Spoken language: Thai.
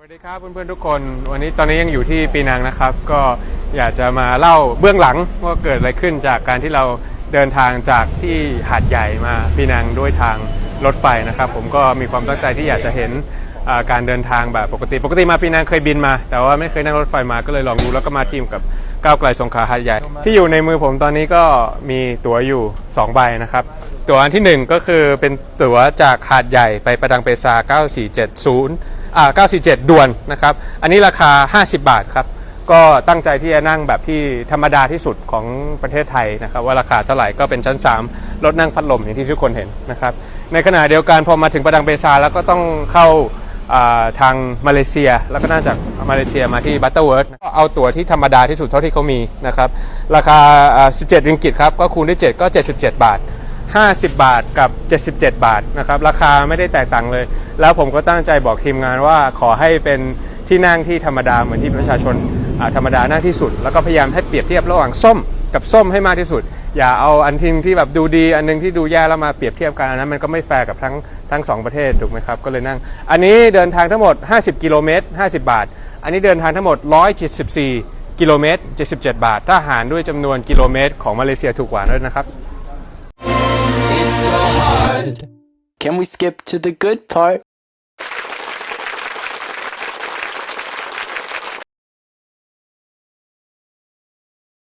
สวัสดีครับเพื่อนๆทุกคน วันนี้ตอนนี้ยังอยู่ที่ปีนังนะครับ ก็อยากจะมาเล่าเบื้องหลังว่าเกิดอะไรขึ้นจากการที่เราเดินทางจากที่หาดใหญ่มาปีนังด้วยทางรถไฟนะครับ ผมก็มีความตั้งใจที่อยากจะเห็นอ่าการเดินทางแบบปกติ ปกติมาปีนังเคยบินมา แต่ว่าไม่เคยนั่งรถไฟมาก็เลยลองดูแล้วก็มาทีมกับก้าวไกลสงขลาหาดใหญ่ ที่อยู่ในมือผมตอนนี้ก็มีตั๋วอยู่สองใบนะครับ ตั๋วอันที่หนึ่งก็คือเป็นตั๋วจากหาดใหญ่ไปประดังเปซา 9470 อ่า947 ด่วนนะครับ อันนี้ราคา 50 บาทครับ ก็ตั้งใจที่จะนั่งแบบที่ธรรมดาที่สุดของประเทศไทยนะครับ ว่าราคาเท่าไหร่ก็เป็นชั้น 3 รถนั่งพัดลมอย่างที่ทุกคนเห็นนะครับ ในขณะเดียวกันพอมาถึงประดังเบซาแล้วก็ต้องเข้าทางมาเลเซียแล้วก็น่าจามาเลเซียมาที่บัตเตอร์เวิร์ดก็เอาตั๋วที่ธรรมดาที่สุดเท่าที่เขามีนะครับ ราคา 17 ริงกิตครับ ก็คูณด้วย 7 ก็ 77 บาท 50 บาทกับ 77 บาทนะครับราคาไม่ได้แตกต่างเลย แล้วผมก็ตั้งใจบอกทีมงานว่าขอให้เป็นที่นั่งที่ธรรมดาเหมือนที่ประชาชนธรรมดาหนั่งที่สุด แล้วก็พยายามให้เปรียบเทียบระหว่างส้มกับส้มให้มากที่สุด อย่าเอาอันทิงที่แบบดูดี อันหนึงที่ดูแย่แล้วมาเปรียบเทียบกันอันนั้นมันก็ไม่แฟร์กับทั้งทั้งสองประเทศถูกไหมครับก็เลยนั่ง อันนี้เดินทางทั้งหมด 50 กิโลเมตร 50 บาท อันนี้เดินทางทั้งหมด 174 กิโลเมตร 77 บาท ถ้าหารด้วยจำนวนกิโลเมตรของมาเลเซียถูกกว่าด้วยนะครับ Can we skip to the good part?